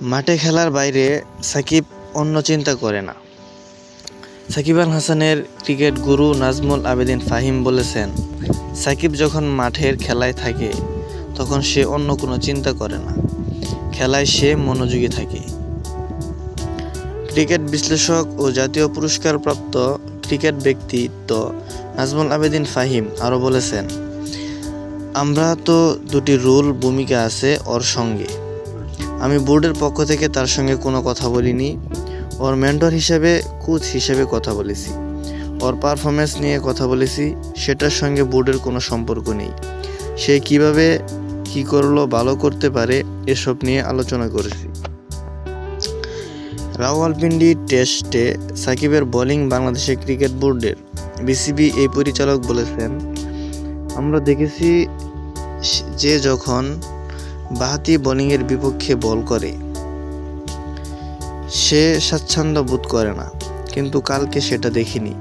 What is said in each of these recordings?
মাঠে খেলার বাইরে সাকিব অন্য চিন্তা করে না। সাকিব আল হাসানের ক্রিকেট গুরু নাজমুল আবেদিন ফাহিম বলেছেন, সাকিব যখন মাঠের খেলায় থাকে, তখন সে অন্য কোনো চিন্তা করে না। খেলায় সে মনোযোগী থাকে। ক্রিকেট বিশ্লেষক ও জাতীয় পুরস্কারপ্রাপ্ত ক্রিকেট ব্যক্তিত্ব নাজমুল আবেদিন ফাহিম আরও বলেছেন, আমরা তো দুটি রুল ভূমিকা আছে ওর সঙ্গে। আমি বোর্ডের পক্ষ থেকে তার সঙ্গে কোনো কথা বলিনি। ওর মেন্টর হিসেবে, কোচ হিসেবে কথা বলেছি। ওর পারফরমেন্স নিয়ে কথা বলেছি, সেটার সঙ্গে বোর্ডের কোনো সম্পর্ক নেই। সে কীভাবে, কি করল, ভালো করতে পারে, এসব নিয়ে আলোচনা করেছি। রাওয়ালপিন্ডি টেস্টে সাকিবের বোলিং বাংলাদেশের ক্রিকেট বোর্ডের বিসিবি এই পরিচালক বলেছেন, আমরা দেখেছি যে যখন বাহাতি বোলিংয়ের বিপক্ষে বল করে। সে স্বাচ্ছন্দ্য বোধ করে না, কিন্তু কালকে সেটা দেখিনি।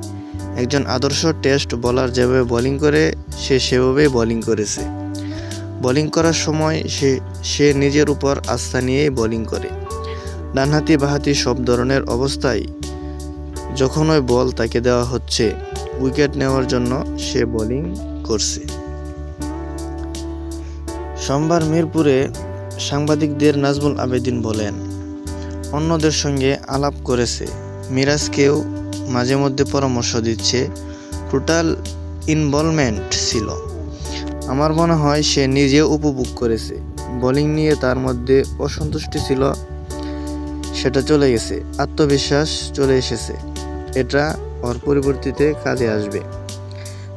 একজন আদর্শ টেস্ট বোলার যেভাবে বোলিং করে, সে সেভাবেই বোলিং করেছে। বোলিং করার সময় সে সে নিজের উপর আস্থা নিয়েই বোলিং করে। ডানহাতি বাহাতি সব ধরনের অবস্থায় যখন ওই বল তাকে দেওয়া হচ্ছে, উইকেট নেওয়ার জন্য সে বোলিং করছে। সোমবার মিরপুরে সাংবাদিকদের নাজমুল আবেদিন বলেন, অন্যদের সঙ্গে আলাপ করেছে। মিরাজকেও মাঝে মধ্যে পরামর্শ দিচ্ছে। টোটাল ইনভলভমেন্ট ছিল। আমার মনে হয় সে নিজেও উপভোগ করেছে। বোলিং নিয়ে তার মধ্যে অসন্তুষ্টি ছিল, সেটা চলে গেছে। আত্মবিশ্বাস চলে এসেছে। এটা ওর পরিবর্তিতে কাজে আসবে।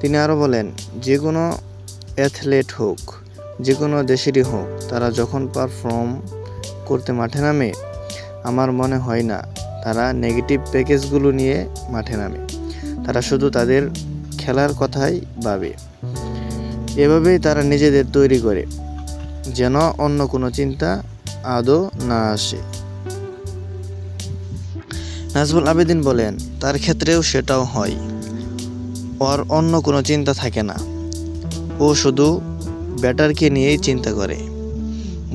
তিনি আরও বলেন, যে কোনো অ্যাথলেট হোক যে কোনো দেশেরই হোক, তারা যখন পারফর্ম করতে মাঠে নামে, আমার মনে হয় না তারা নেগেটিভ প্যাকেজগুলো নিয়ে মাঠে নামে। তারা শুধু তাদের খেলার কথাই ভাবে। এভাবেই তারা নিজেদের তৈরি করে, যেন অন্য কোনো চিন্তা আদৌ না আসে। নাজমুল আবেদিন বলেন, তার ক্ষেত্রেও সেটাও হয়। ওর অন্য কোনো চিন্তা থাকে না। ও শুধু ব্যাটারকে নিয়েই চিন্তা করে।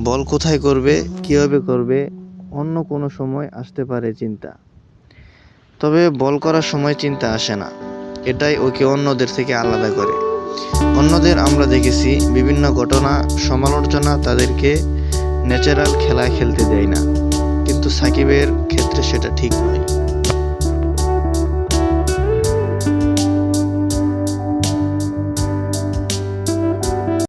বল কোথায় করবে, কীভাবে করবে, অন্য কোনো সময় আসতে পারে চিন্তা। তবে বল করার সময় চিন্তা আসে না। এটাই ওকে অন্যদের থেকে আলাদা করে। অন্যদের আমরা দেখেছি, বিভিন্ন ঘটনা, সমালোচনা তাদেরকে ন্যাচারাল খেলা খেলতে দেয় না। কিন্তু সাকিবের ক্ষেত্রে সেটা ঠিক নয়।